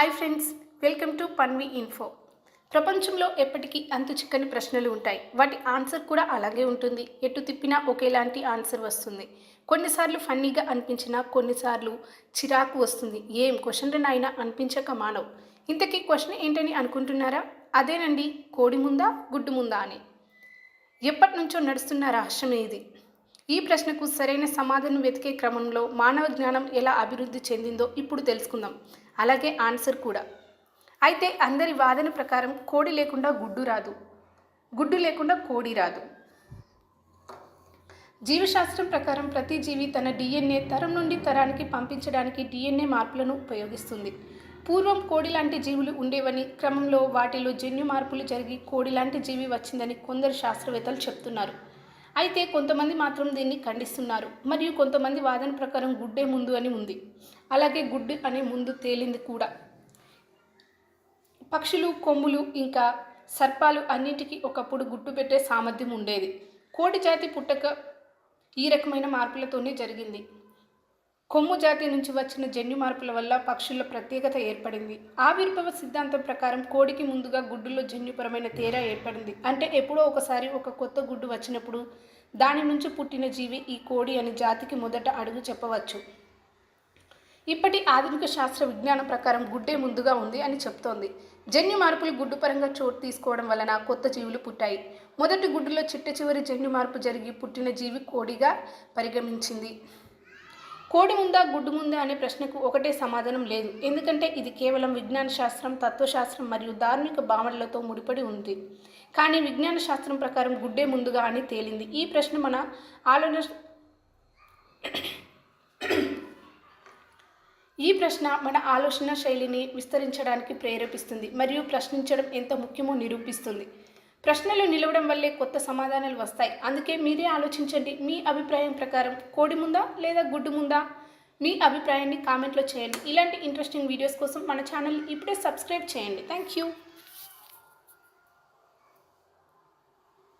Hi friends welcome to Panvi info. ప్రపంచంలో ఎప్పటికీ అంతు చిక్కని ప్రశ్నలు ఉంటాయి. వాటి ఆన్సర్ కూడా అలాగే ఉంటుంది. ఎటు తిప్పినా ఒకేలాంటి ఆన్సర్ వస్తుంది. కొన్నిసార్లు ఫన్నీగా అనిపించినా కొన్నిసార్లు చిరాకు వస్తుంది. ఏం క్వశ్చన్ అయినా అనిపించక మానవ్. ఇంతకీ క్వశ్చన్ ఏంటని అనుకుంటున్నారా? అదేనండి కోడి ముందా గుడ్డు ముందా అని. ఎప్పటి నుంచో నడుస్తున్న రహస్యం ఇది. ఈ ప్రశ్నకు సరైన సమాధానం వెతికే క్రమంలో మానవ జ్ఞానం ఎలా అభివృద్ధి చెందిందో ఇప్పుడు తెలుసుకుందాం. అలాగే ఆన్సర్ కూడా. అయితే అందరి వాదన ప్రకారం కోడి లేకుండా గుడ్డు రాదు. గుడ్డు లేకుండా కోడి రాదు. జీవశాస్త్రం ప్రకారం ప్రతి జీవి తన డిఎన్ఏ తరం నుండి తరానికి పంపించడానికి డిఎన్ఏ మార్పులను ఉపయోగిస్తుంది. పూర్వం కోడి లాంటి జీవులు ఉండేవని క్రమంలో వాటిలో జన్యు మార్పులు జరిగి కోడి లాంటి జీవి వచ్చిందని కొందరు శాస్త్రవేత్తలు చెప్తున్నారు. అయితే కొంతమంది మాత్రం దీన్ని ఖండిస్తున్నారు. మరియు కొంతమంది వాదన ప్రకారం గుడ్డే ముందు అని ఉంది. అలాగే గుడ్డు అనే ముందు తేలింది కూడా. పక్షులు కొమ్ములు ఇంకా సర్పాలు అన్నిటికీ ఒకప్పుడు గుట్టు పెట్టే సామర్థ్యం ఉండేది. కోటి జాతి పుట్టక ఈ రకమైన మార్పులతోనే జరిగింది. కొమ్ము జాతి నుంచి వచ్చిన జన్యు మార్పుల వల్ల పక్షుల్లో ప్రత్యేకత ఏర్పడింది. ఆవిర్భవ సిద్ధాంతం ప్రకారం కోడికి ముందుగా గుడ్డులో జన్యుపరమైన తేడా ఏర్పడింది. అంటే ఎప్పుడో ఒకసారి ఒక కొత్త గుడ్డు వచ్చినప్పుడు దాని నుంచి పుట్టిన జీవి ఈ కోడి అని జాతికి మొదట అడుగు చెప్పవచ్చు. ఇప్పటి ఆధునిక శాస్త్ర విజ్ఞానం ప్రకారం గుడ్డే ముందుగా ఉంది అని చెప్తోంది. జన్యు మార్పులు గుడ్డు పరంగా చోటు తీసుకోవడం వలన కొత్త జీవులు పుట్టాయి. మొదటి గుడ్డులో చిట్ట చివరి జన్యు మార్పు జరిగి పుట్టిన జీవి కోడిగా పరిగణించింది. కోడి ముందా గుడ్డు ముందా అనే ప్రశ్నకు ఒకటే సమాధానం లేదు. ఎందుకంటే ఇది కేవలం విజ్ఞాన శాస్త్రం తత్వశాస్త్రం మరియు ధార్మిక భావనలతో ముడిపడి ఉంది. కానీ విజ్ఞాన శాస్త్రం ప్రకారం గుడ్డే ముందుగా అని తేలింది. ఈ ప్రశ్న మన ఆలోచన ఈ ప్రశ్న మన ఆలోచన శైలిని విస్తరించడానికి ప్రేరేపిస్తుంది మరియు ప్రశ్నించడం ఎంత ముఖ్యమో నిరూపిస్తుంది. ప్రశ్నలు నిలవడం వల్లే కొత్త సమాధానాలు వస్తాయి. అందుకే మీరే ఆలోచించండి. మీ అభిప్రాయం ప్రకారం కోడి ముందా లేదా గుడ్డు ముందా? మీ అభిప్రాయాన్ని కామెంట్లో చేయండి. ఇలాంటి ఇంట్రెస్టింగ్ వీడియోస్ కోసం మన ఛానల్ ఇప్పుడే సబ్స్క్రైబ్ చేయండి. Thank you